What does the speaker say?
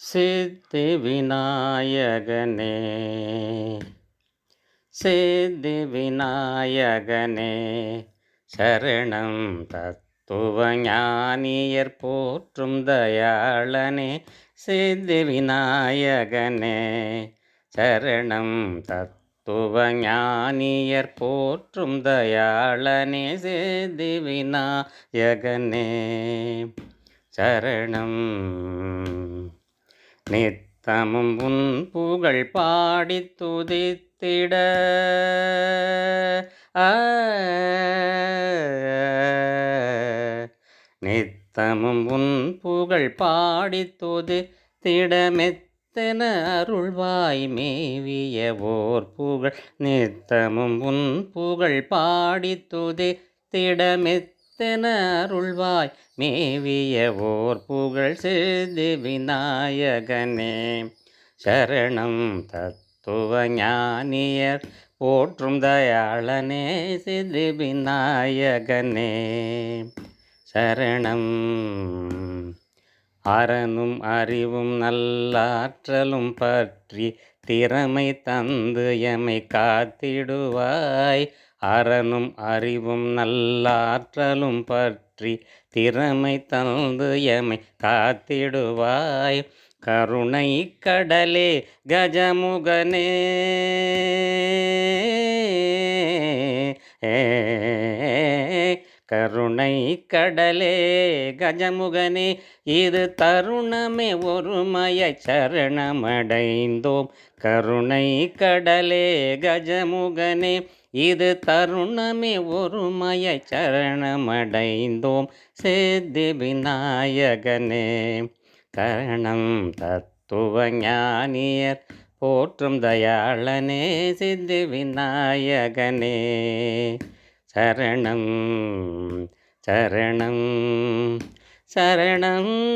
சித்தி விநாயகனே சித்தி விநாயகனே சரணம் தத்துவ ஞானியர் போற்றும் தயாளனே சித்தி விநாயகனே சரணம் தத்துவ ஞானியர் போற்றும் தயாளனே சித்தி விநாயகனே சரணம். நித்தமும் உன் புகழ் பாடி துதித்திட. நித்தமும் உன் புகழ் பாடி துதித்திட. மெத்தன அருள்வாய் மேவிய ஓர் புகழ். நித்தமும் உன் புகழ் பாடித் துதித்திட. மெத்தன அருள்வாய். மேவிய ஓர் புகழ் சித்தி விநாயகனே. சரணம் தத்துவ ஞானியர் போற்றும் தயாளனே சித்தி விநாயகனே. சரணம். அறனும் அறிவும் நல்லாற்றலும் பற்றி திறமை தந்து எமை காத்திடுவாய். அறனும் அறிவும் நல்லாற்றலும் பற்றி திறமை தந்து எமை காத்திடுவாய். கருணை கடலே கஜமுகனே. ஏ கருணை கடலே கஜமுகனே இது தருணமே ஒருமய சரணமடைந்தோம். கருணை கடலே கஜமுகனே இது தருணமே ஒருமய சரணமடைந்தோம். சித்தி விநாயகனே கரணம் தத்துவ ஞானியர் போற்றும் தயாளனே சித்தி விநாயகனே. சரணம் சரணம் சரணம்.